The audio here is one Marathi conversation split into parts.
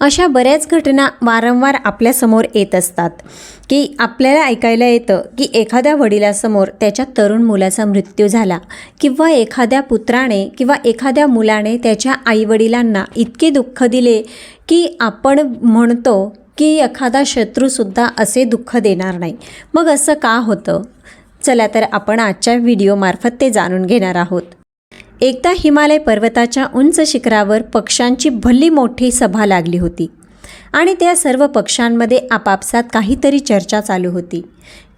अशा बऱ्याच घटना वारंवार आपल्यासमोर येत असतात. की आपल्याला ऐकायला येतं की एखाद्या वडिलासमोर त्याच्या तरुण मुलाचा मृत्यू झाला किंवा एखाद्या पुत्राने किंवा एखाद्या मुलाने त्याच्या आईवडिलांना इतके दुःख दिले की आपण म्हणतो की एखादा शत्रूसुद्धा असे दुःख देणार नाही. मग असं का होतं? चला तर आपण आजच्या व्हिडिओमार्फत ते जाणून घेणार आहोत. एकदा हिमालय पर्वताच्या उंच शिखरावर पक्ष्यांची भल्ली मोठी सभा लागली होती. आणि त्या सर्व पक्ष्यांमध्ये आपापसात काहीतरी चर्चा चालू होती.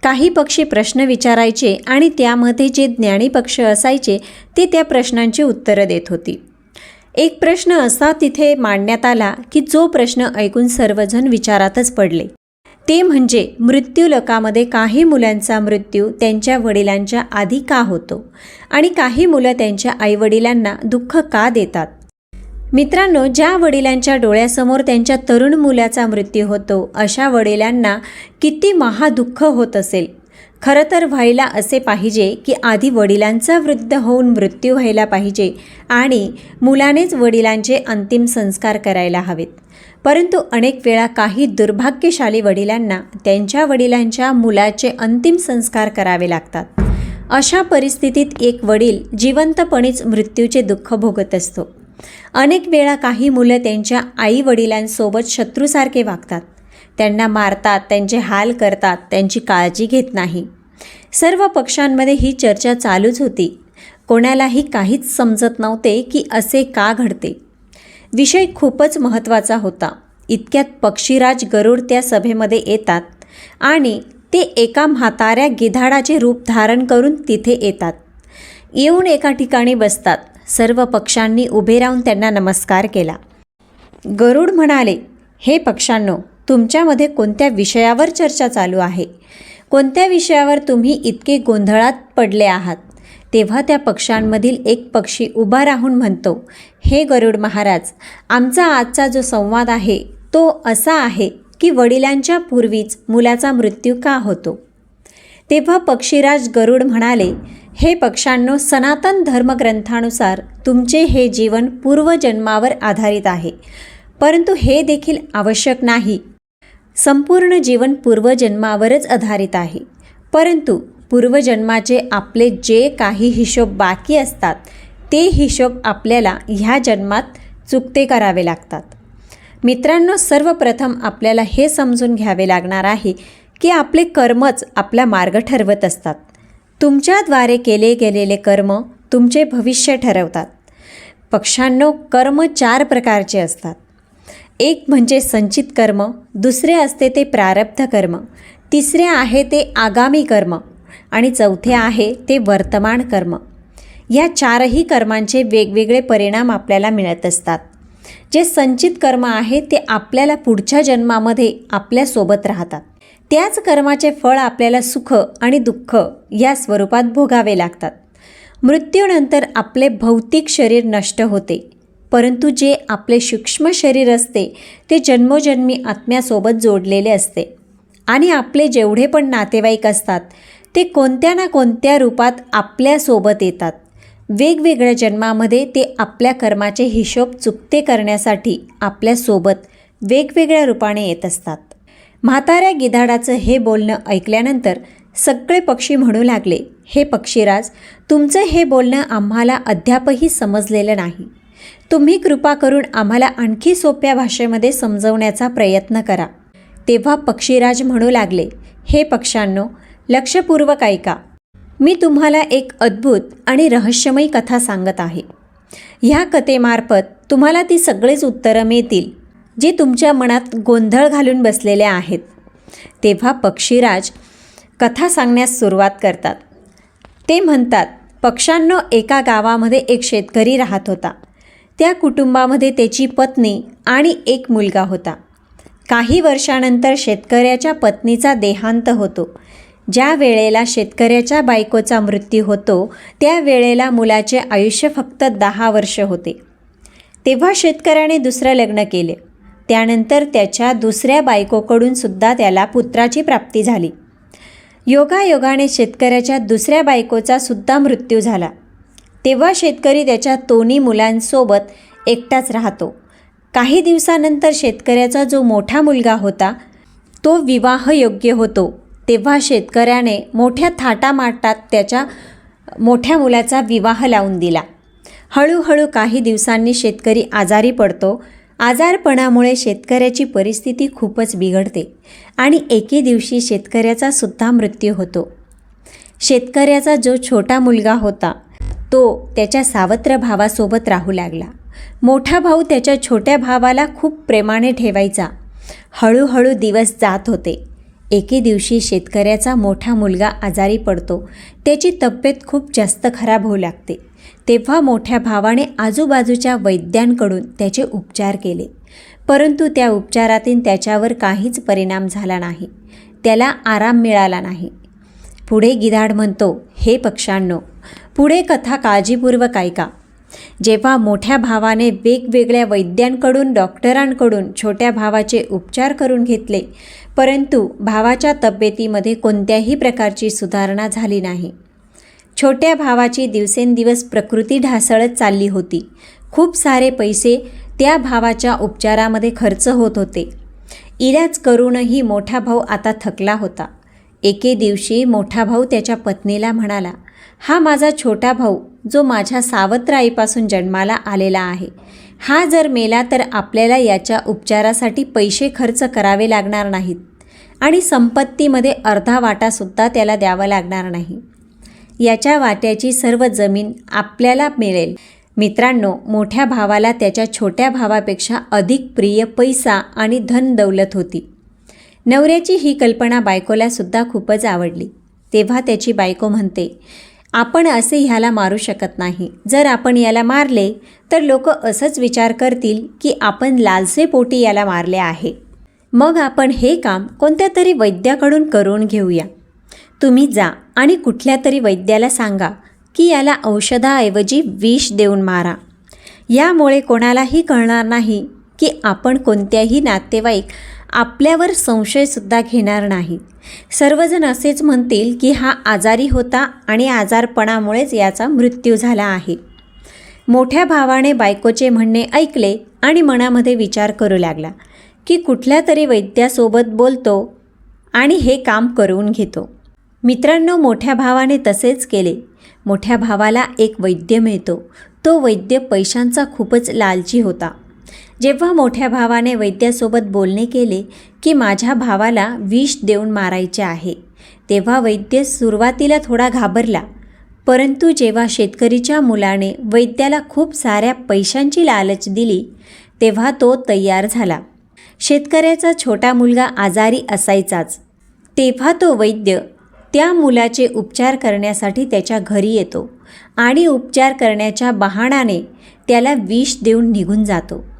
काही पक्षी प्रश्न विचारायचे आणि त्यामध्ये जे ज्ञानी पक्ष असायचे ते त्या प्रश्नांची उत्तरं देत होती. एक प्रश्न असा तिथे मांडण्यात आला की जो प्रश्न ऐकून सर्वजण विचारातच पडले. ते म्हणजे मृत्यूलकामध्ये काही मुलांचा मृत्यू त्यांच्या वडिलांच्या आधी का होतो? आणि काही मुलं त्यांच्या आईवडिलांना दुःख का देतात? मित्रांनो ज्या वडिलांच्या डोळ्यासमोर त्यांच्या तरुण मुलाचा मृत्यू होतो अशा वडिलांना किती महादुःख होत असेल? खरं तर व्हायला असे पाहिजे की आधी वडिलांचा वृद्ध होऊन मृत्यू व्हायला पाहिजे आणि मुलानेच वडिलांचे अंतिम संस्कार करायला हवेत. परंतु अनेक वेळा काही दुर्भाग्यशाली वडिलांना त्यांच्या वडिलांच्या मुलाचे अंतिम संस्कार करावे लागतात. अशा परिस्थितीत एक वडील जिवंतपणीच मृत्यूचे दुःख भोगत असतो. अनेक वेळा काही मुलं त्यांच्या आई वडिलांसोबत शत्रूसारखे वागतात. त्यांना मारतात त्यांचे हाल करतात त्यांची काळजी घेत नाही. सर्व पक्षांमध्ये ही चर्चा चालूच होती. कोणालाही काहीच समजत नव्हते की असे का घडते. विषय खूपच महत्त्वाचा होता. इतक्यात पक्षीराज गरुड त्या सभेमध्ये येतात आणि ते एका म्हाताऱ्या गिधाडाचे रूप धारण करून तिथे येतात. येऊन एका ठिकाणी बसतात. सर्व पक्षांनी उभे राहून त्यांना नमस्कार केला. गरुड म्हणाले हे पक्षांनो तुमच्यामध्ये कोणत्या विषयावर चर्चा चालू आहे? कोणत्या विषयावर तुम्ही इतके गोंधळात पडले आहात? तेव्हा त्या पक्ष्यांमधील एक पक्षी उभा राहून म्हणतो हे गरुड महाराज आमचा आजचा जो संवाद आहे तो असा आहे की वडिलांच्या पूर्वीच मुलाचा मृत्यू का होतो? तेव्हा पक्षीराज गरुड म्हणाले हे पक्ष्यांनो सनातन धर्मग्रंथानुसार तुमचे हे जीवन पूर्वजन्मावर आधारित आहे परंतु हे देखील आवश्यक नाही. संपूर्ण जीवन पूर्वजन्मावरच आधारित आहे. परंतु पूर्वजन्माचे आपले जे काही हिशोब बाकी असतात ते हिशोब आपल्याला ह्या जन्मात चुकते करावे लागतात. मित्रांनो सर्वप्रथम आपल्याला हे समजून घ्यावे लागणार आहे की आपले कर्मच आपला मार्ग ठरवत असतात. तुमच्याद्वारे केले गेलेले कर्म तुमचे भविष्य ठरवतात. पक्षांनो कर्म चार प्रकारचे असतात. एक म्हणजे संचित कर्म दुसरे असते ते प्रारब्ध कर्म तिसरे आहे ते आगामी कर्म. आणि चौथे आहे ते वर्तमान कर्म. या चारही कर्मांचे वेगवेगळे परिणाम आपल्याला मिळत असतात. जे संचित कर्म आहे ते आपल्याला पुढच्या जन्मामध्ये आपल्यासोबत राहतात. त्याच कर्माचे फळ आपल्याला सुख आणि दुःख या स्वरूपात भोगावे लागतात. मृत्यूनंतर आपले भौतिक शरीर नष्ट होते. परंतु जे आपले सूक्ष्म शरीर असते ते जन्मोजन्मी आत्म्यासोबत जोडलेले असते. आणि आपले जेवढे पण नातेवाईक असतात ते कोणत्या ना कोणत्या रूपात आपल्यासोबत येतात. वेगवेगळ्या जन्मामध्ये ते आपल्या कर्माचे हिशोब चुकते करण्यासाठी आपल्यासोबत वेगवेगळ्या रूपाने येत असतात. म्हाताऱ्या गिधाडाचं हे बोलणं ऐकल्यानंतर सगळे पक्षी म्हणू लागले हे पक्षीराज तुमचं हे बोलणं आम्हाला अद्यापही समजलेलं नाही. तुम्ही कृपा करून आम्हाला आणखी सोप्या भाषेमध्ये समजवण्याचा प्रयत्न करा. तेव्हा पक्षीराज म्हणू लागले हे पक्ष्यांनो लक्षपूर्वक ऐका. मी तुम्हाला एक अद्भुत आणि रहस्यमयी कथा सांगत आहे. ह्या कथेमार्फत तुम्हाला ती सगळेच उत्तरं मिळतील जे तुमच्या मनात गोंधळ घालून बसलेल्या आहेत. तेव्हा पक्षीराज कथा सांगण्यास सुरुवात करतात. ते म्हणतात पक्षांनो एका गावामध्ये एक शेतकरी राहत होता. त्या कुटुंबामध्ये त्याची पत्नी आणि एक मुलगा होता. काही वर्षानंतर शेतकऱ्याच्या पत्नीचा देहांत होतो. ज्या वेळेला शेतकऱ्याच्या बायकोचा मृत्यू होतो त्या वेळेला मुलाचे आयुष्य फक्त दहा वर्ष होते. तेव्हा शेतकऱ्याने दुसरं लग्न केले. त्यानंतर त्याच्या दुसऱ्या बायकोकडून सुद्धा त्याला पुत्राची प्राप्ती झाली. योगायोगाने शेतकऱ्याच्या दुसऱ्या बायकोचा सुद्धा मृत्यू झाला. तेव्हा शेतकरी त्याच्या दोन्ही मुलांसोबत एकटाच राहतो. काही दिवसानंतर शेतकऱ्याचा जो मोठा मुलगा होता तो विवाहयोग्य होतो. तेव्हा शेतकऱ्याने मोठ्या थाटामाटात त्याच्या मोठ्या मुलाचा विवाह लावून दिला. हळूहळू काही दिवसांनी शेतकरी आजारी पडतो. आजारपणामुळे शेतकऱ्याची परिस्थिती खूपच बिघडते आणि एके दिवशी शेतकऱ्याचा सुद्धा मृत्यू होतो. शेतकऱ्याचा जो छोटा मुलगा होता तो त्याच्या सावत्र भावासोबत राहू लागला. मोठा भाऊ त्याच्या छोट्या भावाला खूप प्रेमाने ठेवायचा. हळूहळू दिवस जात होते. एके दिवशी शेतकऱ्याचा मोठा मुलगा आजारी पडतो. त्याची तब्येत खूप जास्त खराब होऊ लागते. तेव्हा मोठ्या भावाने आजूबाजूच्या वैद्यांकडून त्याचे उपचार केले. परंतु त्या उपचारातून त्याच्यावर काहीच परिणाम झाला नाही. त्याला आराम मिळाला नाही. पुढे गिधाड म्हणतो हे पक्षांनो पुढे कथा काळजीपूर्वक ऐका. जेव्हा मोठ्या भावाने वेगवेगळ्या वैद्यांकडून डॉक्टरांकडून छोट्या भावाचे उपचार करून घेतले परंतु भावाच्या तब्येतीमध्ये कोणत्याही प्रकारची सुधारणा झाली नाही. छोट्या भावाची दिवसेंदिवस प्रकृती ढासळत चालली होती. खूप सारे पैसे त्या भावाच्या उपचारामध्ये खर्च होत होते. इलाज करूनही मोठा भाऊ आता थकला होता. एके दिवशी मोठा भाऊ त्याच्या पत्नीला म्हणाला हा माझा छोटा भाऊ जो माझ्या सावत्र आईपासून जन्माला आलेला आहे. हा जर मेला तर आपल्याला याच्या उपचारासाठी पैसे खर्च करावे लागणार नाहीत. आणि संपत्तीमध्ये अर्धा वाटासुद्धा त्याला द्यावा लागणार नाही. याच्या वाट्याची सर्व जमीन आपल्याला मिळेल. मित्रांनो मोठ्या भावाला त्याच्या छोट्या भावापेक्षा अधिक प्रिय पैसा आणि धन दौलत होती. नवऱ्याची ही कल्पना बायकोलासुद्धा खूपच आवडली. तेव्हा त्याची बायको म्हणते आपण असे ह्याला मारू शकत नाही. जर आपण याला मारले तर लोक असंच विचार करतील की आपण लालसेपोटी याला मारले आहे. मग आपण हे काम कोणत्या तरी वैद्याकडून करून घेऊया. तुम्ही जा आणि कुठल्या तरी वैद्याला सांगा की याला औषधाऐवजी विष देऊन मारा. यामुळे कोणालाही कळणार नाही की आपण कोणत्याही नातेवाईक आपल्यावर संशयसुद्धा घेणार नाही. सर्वजण असेच म्हणतील की हा आजारी होता आणि आजारपणामुळेच याचा मृत्यू झाला आहे. मोठ्या भावाने बायकोचे म्हणणे ऐकले आणि मनामध्ये विचार करू लागला की कुठल्या तरी वैद्यासोबत बोलतो आणि हे काम करून घेतो. मित्रांनो मोठ्या भावाने तसेच केले. मोठ्या भावाला एक वैद्य मिळतो. तो वैद्य पैशांचा खूपच लालची होता. जेव्हा मोठ्या भावाने वैद्यासोबत बोलणे केले की माझ्या भावाला विष देऊन मारायचे आहे तेव्हा वैद्य सुरुवातीला थोडा घाबरला. परंतु जेव्हा शेतकरीच्या मुलाने वैद्याला खूप साऱ्या पैशांची लालच दिली तेव्हा तो तयार झाला. शेतकऱ्याचा छोटा मुलगा आजारी असायचाच. तेव्हा तो वैद्य त्या मुलाचे उपचार करण्यासाठी त्याच्या घरी येतो आणि उपचार करण्याच्या बहाणाने त्याला विष देऊन निघून जातो.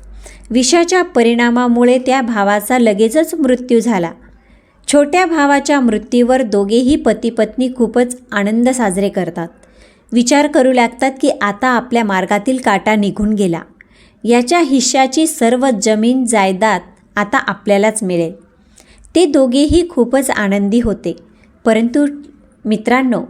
विषाच्या परिणामामुळे त्या भावाचा लगेचच मृत्यू झाला. छोट्या भावाच्या मृत्यूवर दोघेही पती पत्नी खूपच आनंद साजरे करतात. विचार करू लागतात की आता आपल्या मार्गातील काटा निघून गेला. याच्या हिश्श्याची सर्व जमीन जायदाद आता आपल्यालाच मिळेल. ते दोघेही खूपच आनंदी होते. परंतु मित्रांनो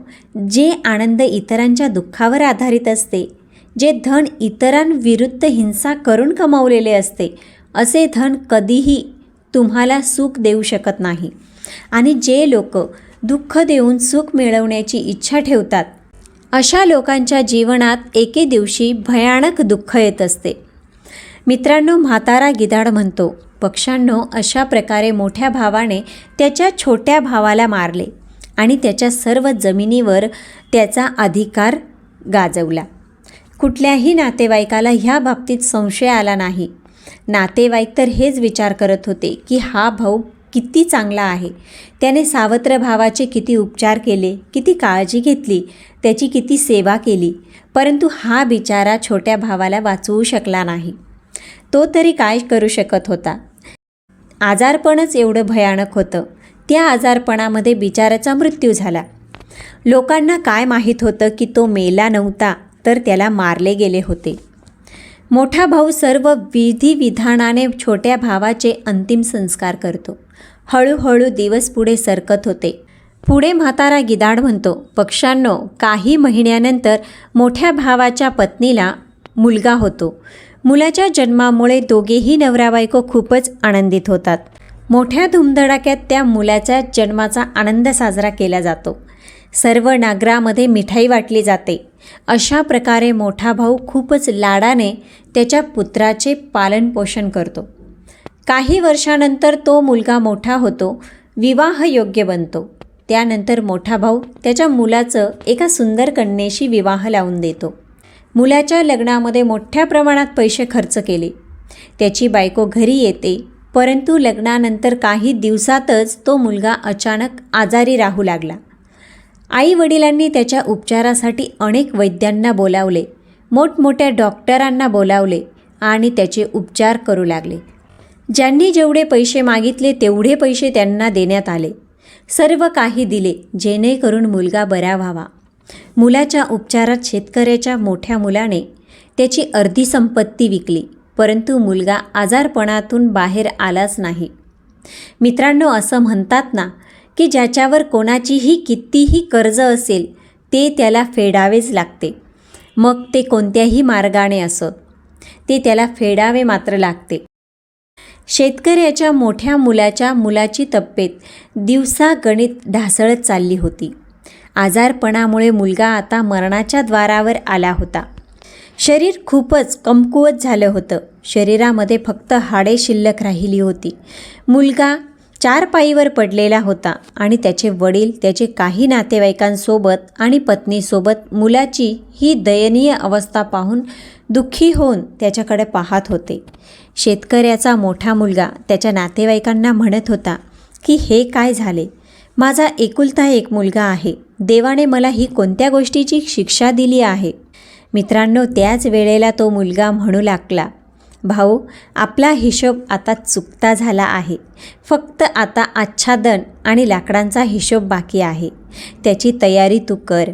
जे आनंद इतरांच्या दुःखावर आधारित असते जे धन इतरांविरुद्ध हिंसा करून कमावलेले असते असे धन कधीही तुम्हाला सुख देऊ शकत नाही. आणि जे लोक दुःख देऊन सुख मिळवण्याची इच्छा ठेवतात अशा लोकांच्या जीवनात एके दिवशी भयानक दुःख येत असते. मित्रांनो म्हातारा गिधाड म्हणतो पक्ष्यांनो अशा प्रकारे मोठ्या भावाने त्याच्या छोट्या भावाला मारले आणि त्याच्या सर्व जमिनीवर त्याचा अधिकार गाजवला. कुठल्याही नातेवाईकाला ह्या बाबतीत संशय आला नाही. नातेवाईक तर हेच विचार करत होते की हा भाऊ किती चांगला आहे. त्याने सावत्र भावाचे किती उपचार केले किती काळजी घेतली त्याची किती सेवा केली परंतु हा बिचारा छोट्या भावाला वाचवू शकला नाही. तो तरी काय करू शकत होता? आजारपणच एवढं भयानक होतं. त्या आजारपणामध्ये बिचाराचा मृत्यू झाला. लोकांना काय माहीत होतं की तो मेला नव्हता? तर त्याला मारले गेले होते. मोठा भाऊ सर्व विधिविधानाने छोट्या भावाचे अंतिम संस्कार करतो. हळूहळू दिवस पुढे सरकत होते. पुढे म्हातारा गिदाड म्हणतो पक्षांनो काही महिन्यानंतर मोठ्या भावाच्या पत्नीला मुलगा होतो. मुलाच्या जन्मामुळे दोघेही नवरा बायको खूपच आनंदित होतात. मोठ्या धुमधडाक्यात त्या मुलाच्या जन्माचा आनंद साजरा केला जातो. सर्व नागरामध्ये मिठाई वाटली जाते. अशा प्रकारे मोठा भाऊ खूपच लाडाने त्याच्या पुत्राचे पालनपोषण करतो. काही वर्षानंतर तो मुलगा मोठा होतो विवाहयोग्य बनतो. त्यानंतर मोठा भाऊ त्याच्या मुलाचं एका सुंदर कन्येशी विवाह लावून देतो. मुलाच्या लग्नामध्ये मोठ्या प्रमाणात पैसे खर्च केले. त्याची बायको घरी येते परंतु लग्नानंतर काही दिवसातच तो मुलगा अचानक आजारी राहू लागला. आई वडिलांनी त्याच्या उपचारासाठी अनेक वैद्यांना बोलावले मोठमोठ्या डॉक्टरांना बोलावले आणि त्याचे उपचार करू लागले. ज्यांनी जेवढे पैसे मागितले तेवढे पैसे त्यांना देण्यात आले. सर्व काही दिले जेणेकरून मुलगा बरा व्हावा. मुलाच्या उपचारात शेतकऱ्याच्या मोठ्या मुलाने त्याची अर्धी संपत्ती विकली परंतु मुलगा आजारपणातून बाहेर आलाच नाही. मित्रांनो असं म्हणतात ना की ज्याच्यावर कोणाचीही कितीही कर्ज असेल ते त्याला फेडावेच लागते. मग ते कोणत्याही मार्गाने असत ते त्याला फेडावे मात्र लागते. शेतकऱ्याच्या मोठ्या मुलाच्या मुलाची तब्येत दिवसा गणित ढासळत चालली होती. आजारपणामुळे मुलगा आता मरणाच्या द्वारावर आला होता. शरीर खूपच कमकुवत झालं होतं. शरीरामध्ये फक्त हाडे शिल्लक राहिली होती. मुलगा चार पायीवर पडलेला होता आणि त्याचे वडील त्याचे काही नातेवाईकांसोबत आणि पत्नीसोबत मुलाची ही दयनीय अवस्था पाहून दुःखी होऊन त्याच्याकडे पाहत होते. शेतकऱ्याचा मोठा मुलगा त्याच्या नातेवाईकांना म्हणत होता की हे काय झाले? माझा एकुलता एक मुलगा आहे. देवाने मला ही कोणत्या गोष्टीची शिक्षा दिली आहे? मित्रांनो त्याच वेळेला तो मुलगा म्हणू लागला भाऊ आपला हिशोब आता चुकता झाला आहे. फक्त आता आच्छादन आणि लाकडांचा हिशोब बाकी आहे. त्याची तयारी तू कर.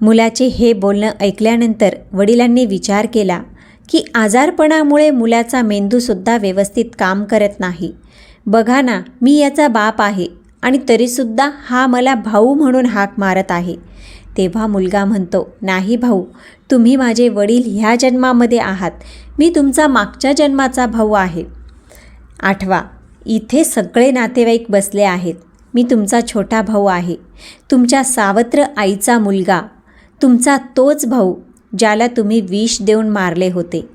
मुलाचे हे बोलणं ऐकल्यानंतर वडिलांनी विचार केला की आजारपणामुळे मुलाचा मेंदूसुद्धा व्यवस्थित काम करत नाही. बघा ना मी याचा बाप आहे आणि तरीसुद्धा हा मला भाऊ म्हणून हाक मारत आहे. तेव्हा मुलगा म्हणतो नाही भाऊ तुम्ही माझे वडील ह्या जन्मामध्ये आहात. मी तुमचा मागच्या जन्माचा भाऊ आहे. आठवा इथे सगळे नातेवाईक बसले आहेत. मी तुमचा छोटा भाऊ आहे. तुमच्या सावत्र आईचा मुलगा. तुमचा तोच भाऊ ज्याला तुम्ही विष देऊन मारले होते.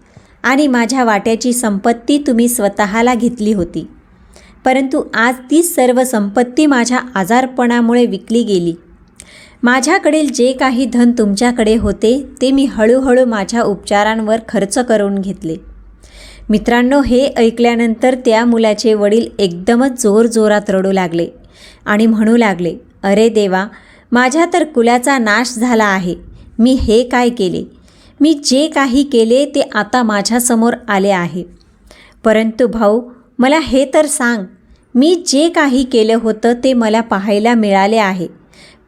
आणि माझ्या वाट्याची संपत्ती तुम्ही स्वतःला घेतली होती. परंतु आज ती सर्व संपत्ती माझ्या आजारपणामुळे विकली गेली. माझ्याकडील जे काही धन तुमच्याकडे होते ते मी हळूहळू माझ्या उपचारांवर खर्च करून घेतले. मित्रांनो हे ऐकल्यानंतर त्या मुलाचे वडील एकदमच जोरजोरात रडू लागले आणि म्हणू लागले अरे देवा माझ्या तर कुलाचा नाश झाला आहे. मी हे काय केले? मी जे काही केले ते आता माझ्यासमोर आले आहे. परंतु भाऊ मला हे तर सांग मी जे काही केलं होतं ते मला पाहायला मिळाले आहे.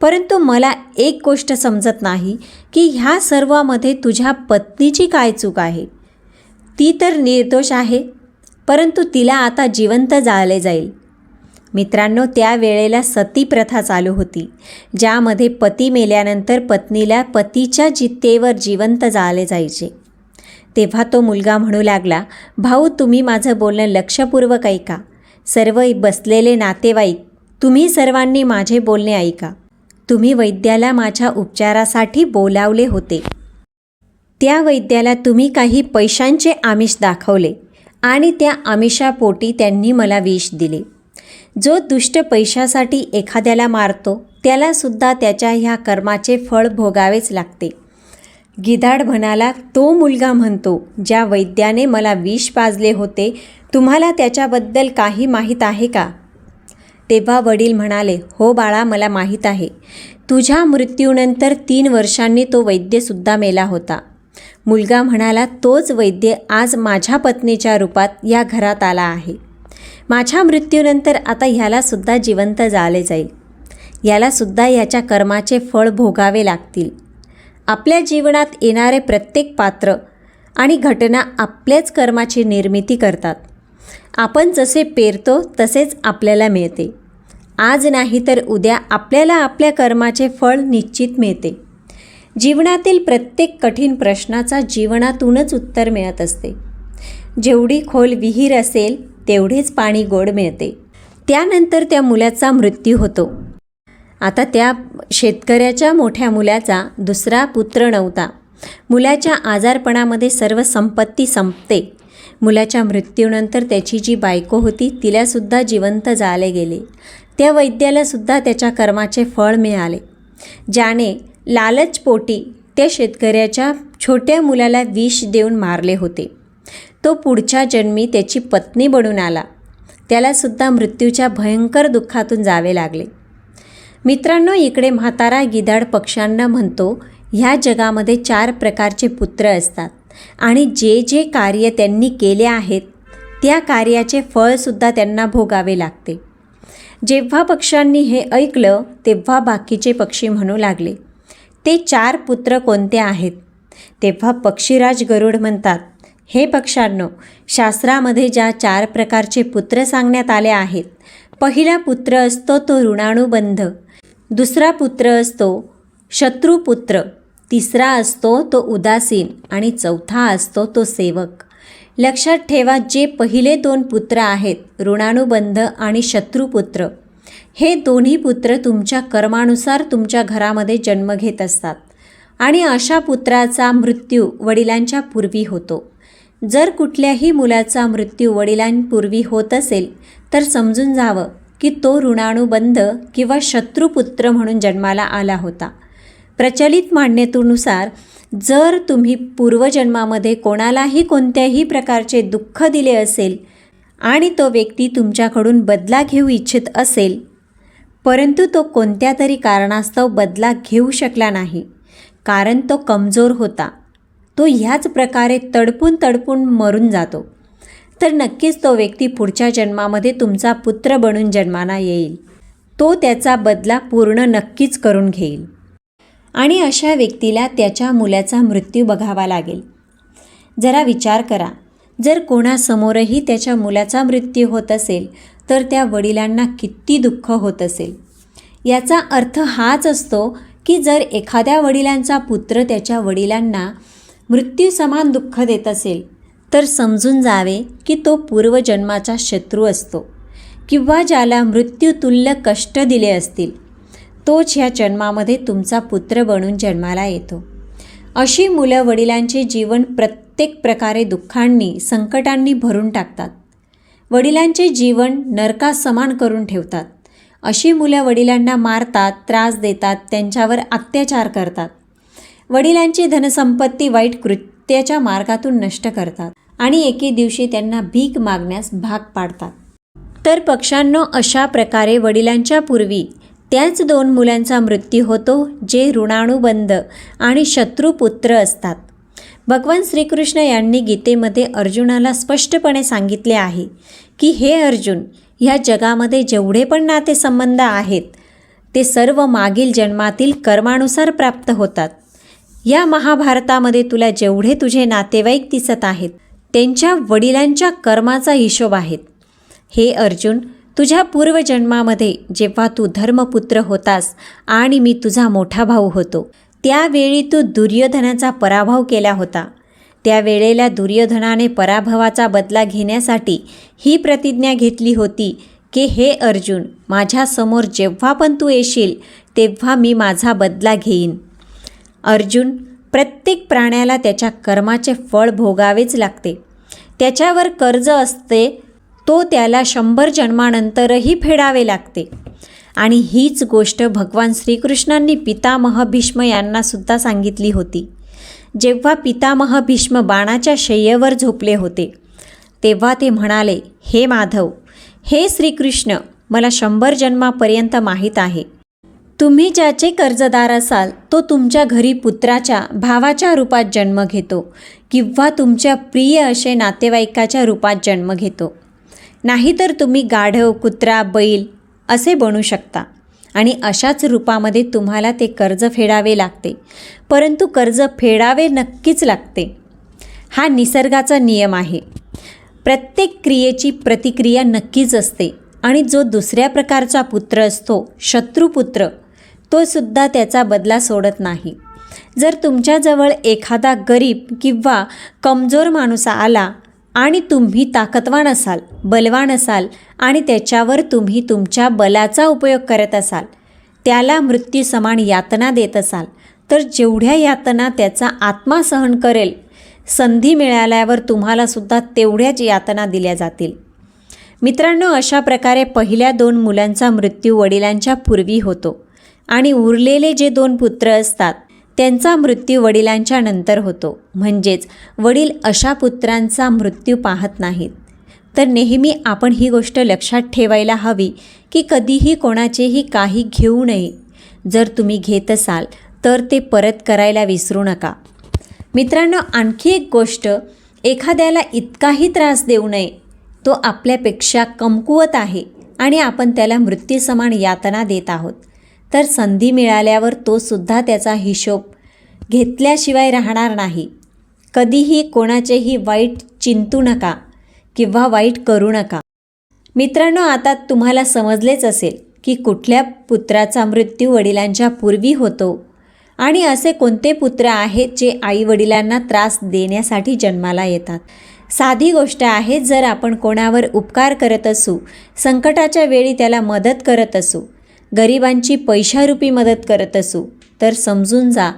परंतु मला एक गोष्ट समजत नाही की ह्या सर्वामध्ये तुझ्या पत्नीची काय चूक आहे? ती तर निर्दोष आहे परंतु तिला आता जिवंत जाळले जाईल. मित्रांनो त्या वेळेला सती प्रथा चालू होती ज्यामध्ये पती मेल्यानंतर पत्नीला पतीच्या जित्तेवर जिवंत जाळले जायचे. तेव्हा तो मुलगा म्हणू लागला भाऊ तुम्ही माझं बोलणं लक्षपूर्वक ऐका. सर्व बसलेले नातेवाईक तुम्ही सर्वांनी माझे बोलणे ऐका. तुम्ही वैद्याला माझ्या उपचारासाठी बोलावले होते. त्या वैद्याला तुम्ही काही पैशांचे आमिष दाखवले आणि त्या आमिषापोटी त्यांनी मला विष दिले. जो दुष्ट पैशासाठी एखाद्याला मारतो त्यालासुद्धा त्याच्या ह्या कर्माचे फळ भोगावेच लागते. गिधाड म्हणाला तो मुलगा म्हणतो ज्या वैद्याने मला विष पाजले होते तुम्हाला त्याच्याबद्दल काही माहीत आहे का? तेव्हा वडील म्हणाले हो बाळा मला माहीत आहे. तुझ्या मृत्यूनंतर तीन वर्षांनी तो वैद्यसुद्धा मेला होता. मुलगा म्हणाला तोच वैद्य आज माझ्या पत्नीच्या रूपात या घरात आला आहे. माझ्या मृत्यूनंतर आता ह्यालासुद्धा जिवंत जाले जाईल. यालासुद्धा याच्या कर्माचे फळ भोगावे लागतील. आपल्या जीवनात येणारे प्रत्येक पात्र आणि घटना आपल्याच कर्माची निर्मिती करतात. आपण जसे पेरतो तसेच आपल्याला मिळते. आज नाही तर उद्या आपल्याला आपल्या कर्माचे फळ निश्चित मिळते. जीवनातील प्रत्येक कठीण प्रश्नाचा जीवनातूनच उत्तर मिळत असते. जेवढी खोल विहीर असेल तेवढेच पाणी गोड मिळते. त्यानंतर त्या मुलाचा मृत्यू होतो. आता त्या शेतकऱ्याच्या मोठ्या मुलाचा दुसरा पुत्र नव्हता. मुलाच्या आजारपणामध्ये सर्व संपत्ती संपते. मुलाच्या मृत्यूनंतर त्याची जी बायको होती तिलासुद्धा जिवंत जाले गेले. त्या वैद्यालासुद्धा त्याच्या कर्माचे फळ मिळाले. ज्याने लालचपोटी त्या शेतकऱ्याच्या छोट्या मुलाला विष देऊन मारले होते. तो पुढच्या जन्मी त्याची पत्नी बनून आला. त्यालासुद्धा मृत्यूच्या भयंकर दुःखातून जावे लागले. मित्रांनो इकडे म्हातारा गिधाड पक्ष्यांना म्हणतो ह्या जगामध्ये चार प्रकारचे पुत्र असतात आणि जे जे कार्य त्यांनी केले आहेत त्या कार्याचे फळसुद्धा त्यांना भोगावे लागते. जेव्हा पक्ष्यांनी हे ऐकलं तेव्हा बाकीचे पक्षी म्हणू लागले. ते चार पुत्र कोणते आहेत? तेव्हा पक्षीराज गरुड म्हणतात हे पक्षांनो शास्त्रामध्ये ज्या चार प्रकारचे पुत्र सांगण्यात आले आहेत पहिला पुत्र असतो तो ऋणाणुबंध दुसरा पुत्र असतो शत्रुपुत्र तिसरा असतो तो उदासीन आणि चौथा असतो तो सेवक. लक्षात ठेवा जे पहिले दोन पुत्र आहेत ऋणानुबंध आणि शत्रुपुत्र. हे दोन्ही पुत्र तुमच्या कर्मानुसार तुमच्या घरामध्ये जन्म घेत असतात आणि अशा पुत्राचा मृत्यू वडिलांच्या पूर्वी होतो. जर कुठल्याही मुलाचा मृत्यू वडिलांपूर्वी होत असेल तर समजून जावं की तो ऋणानुबंध किंवा शत्रुपुत्र म्हणून जन्माला आला होता. प्रचलित मान्यतेनुसार जर तुम्ही पूर्वजन्मामध्ये कोणालाही कोणत्याही प्रकारचे दुःख दिले असेल आणि तो व्यक्ती तुमच्याकडून बदला घेऊ इच्छित असेल परंतु तो कोणत्या तरी कारणास्तव बदला घेऊ शकला नाही कारण तो कमजोर होता तो ह्याच प्रकारे तडपून तडपून मरून जातो तर नक्कीच तो व्यक्ती पुढच्या जन्मामध्ये तुमचा पुत्र बनून जन्माला येईल. तो त्याचा बदला पूर्ण नक्कीच करून घेईल. आणि अशा व्यक्तीला त्याच्या मुलाचा मृत्यू बघावा लागेल. जरा विचार करा. जर कोणासमोरही त्याच्या मुलाचा मृत्यू होत असेल तर त्या वडिलांना किती दुःख होत असेल. याचा अर्थ हाच असतो की जर एखाद्या वडिलांचा पुत्र त्याच्या वडिलांना मृत्यू समान दुःख देत असेल तर समजून जावे की तो पूर्वजन्माचा शत्रू असतो किंवा ज्याला मृत्यूतुल्य कष्ट दिले असतील. तोच ह्या जन्मामध्ये तुमचा पुत्र बनून जन्माला येतो. अशी मुलं वडिलांचे जीवन प्रत्येक प्रकारे दुःखांनी संकटांनी भरून टाकतात. वडिलांचे जीवन नरकासमान करून ठेवतात. अशी मुलं वडिलांना मारतात त्रास देतात त्यांच्यावर अत्याचार करतात. वडिलांची धनसंपत्ती वाईट कृत्याच्या मार्गातून नष्ट करतात आणि एके दिवशी त्यांना भीक मागण्यास भाग पाडतात. तर पक्षांनो अशा प्रकारे वडिलांच्या पूर्वी त्याच दोन मुलांचा मृत्यू होतो जे ऋणानुबंध आणि शत्रुपुत्र असतात. भगवान श्रीकृष्ण यांनी गीतेमध्ये अर्जुनाला स्पष्टपणे सांगितले आहे की हे अर्जुन ह्या जगामध्ये जेवढे पण नातेसंबंध आहेत ते सर्व मागील जन्मातील कर्मानुसार प्राप्त होतात. या महाभारतामध्ये तुला जेवढे तुझे नातेवाईक दिसत आहेत त्यांच्या वडिलांच्या कर्माचा हिशोब आहेत. हे अर्जुन तुझ्या पूर्वजन्मामध्ये जेव्हा तू धर्मपुत्र होतास आणि मी तुझा मोठा भाऊ होतो त्यावेळी तू दुर्योधनाचा पराभव केला होता. त्यावेळेला दुर्योधनाने पराभवाचा बदला घेण्यासाठी ही प्रतिज्ञा घेतली होती की हे अर्जुन माझ्यासमोर जेव्हा पण तू येशील तेव्हा मी माझा बदला घेईन. अर्जुन प्रत्येक प्राण्याला त्याच्या कर्माचे फळ भोगावेच लागते. त्याच्यावर कर्ज असते तो त्याला शंभर जन्मानंतरही फेडावे लागते. आणि हीच गोष्ट भगवान श्रीकृष्णांनी पितामह भीष्म यांनासुद्धा सांगितली होती. जेव्हा पितामह भीष्म बाणाच्या शय्येवर झोपले होते तेव्हा ते म्हणाले हे माधव हे श्रीकृष्ण मला शंभर जन्मापर्यंत माहीत आहे. तुम्ही ज्याचे कर्जदार असाल तो तुमच्या घरी पुत्राच्या भावाच्या रूपात जन्म घेतो किंवा तुमच्या प्रिय असे नातेवाईकाच्या रूपात जन्म घेतो. नाहीतर तुम्ही गाढव कुत्रा बैल असे बनू शकता. आणि अशाच रूपामध्ये तुम्हाला ते कर्ज फेडावे लागते. परंतु कर्ज फेडावे नक्कीच लागते. हा निसर्गाचा नियम आहे. प्रत्येक क्रियेची प्रतिक्रिया नक्कीच असते. आणि जो दुसऱ्या प्रकारचा पुत्र असतो शत्रुपुत्र तो सुद्धा त्याचा बदला सोडत नाही. जर तुमच्याजवळ एखादा गरीब किंवा कमजोर माणूस आला आणि तुम्ही ताकदवान असाल बलवान असाल आणि त्याच्यावर तुम्ही तुमच्या बलाचा उपयोग करत असाल त्याला मृत्यू समान यातना देत असाल तर जेवढ्या यातना त्याचा आत्मा सहन करेल संधी मिळाल्यावर तुम्हालासुद्धा तेवढ्याच यातना दिल्या जातील. मित्रांनो अशा प्रकारे पहिल्या दोन मुलांचा मृत्यू वडिलांच्या पूर्वी होतो आणि उरलेले जे दोन पुत्र असतात त्यांचा मृत्यू वडिलांच्या नंतर होतो. म्हणजेच वडील अशा पुत्रांचा मृत्यू पाहत नाहीत. तर नेहमी आपण ही गोष्ट लक्षात ठेवायला हवी की कधीही कोणाचेही काही घेऊ नये. जर तुम्ही घेत असाल तर ते परत करायला विसरू नका. मित्रांनो आणखी एक गोष्ट एखाद्याला इतकाही त्रास देऊ नये. तो आपल्यापेक्षा कमकुवत आहे आणि आपण त्याला मृत्यूसमान यातना देत आहोत. तर संधी मिळाल्यावर तो सुद्धा त्याचा हिशोब घेतल्याशिवाय राहणार नाही. कधीही कोणाचेही वाईट चिंतू नका किंवा वाईट करू नका. मित्रांनो आता तुम्हाला समजलेच असेल की कुठल्या पुत्राचा मृत्यू वडिलांच्या पूर्वी होतो आणि असे कोणते पुत्र आहेत जे आई वडिलांना त्रास देण्यासाठी जन्माला येतात. साधी गोष्ट आहे जर आपण कोणावर उपकार करत असू संकटाच्या वेळी त्याला मदत करत असू गरिबांची पैशारूपी मदत करत असू. तर समजून जा.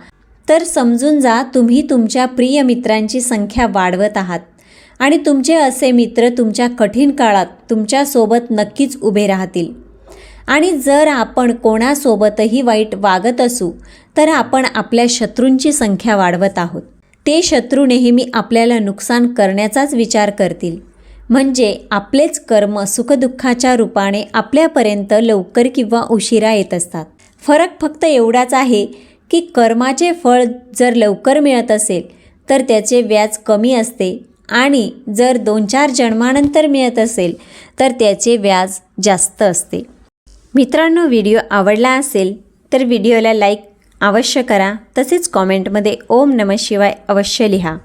तर समजून जा तुम्ही तुमच्या प्रिय मित्रांची संख्या वाढवत आहात. आणि तुमचे असे मित्र तुमच्या कठीण काळात तुमच्यासोबत नक्कीच उभे राहतील. आणि जर आपण कोणासोबतही वाईट वागत असू तर आपण आपल्या शत्रूंची संख्या वाढवत आहोत. ते शत्रू नेहमी आपल्याला नुकसान करण्याचाच विचार करतील. म्हणजे आपलेच कर्म सुखदुःखाच्या रूपाने आपल्यापर्यंत लवकर किंवा उशिरा येत असतात. फरक फक्त एवढाच आहे की कर्माचे फळ जर लवकर मिळत असेल तर त्याचे व्याज कमी असते आणि जर दोन चार जन्मानंतर मिळत असेल तर त्याचे व्याज जास्त असते. मित्रांनो व्हिडिओ आवडला असेल तर व्हिडिओला लाईक अवश्य करा. तसेच कॉमेंटमध्ये ओम नम शिवाय अवश्य लिहा.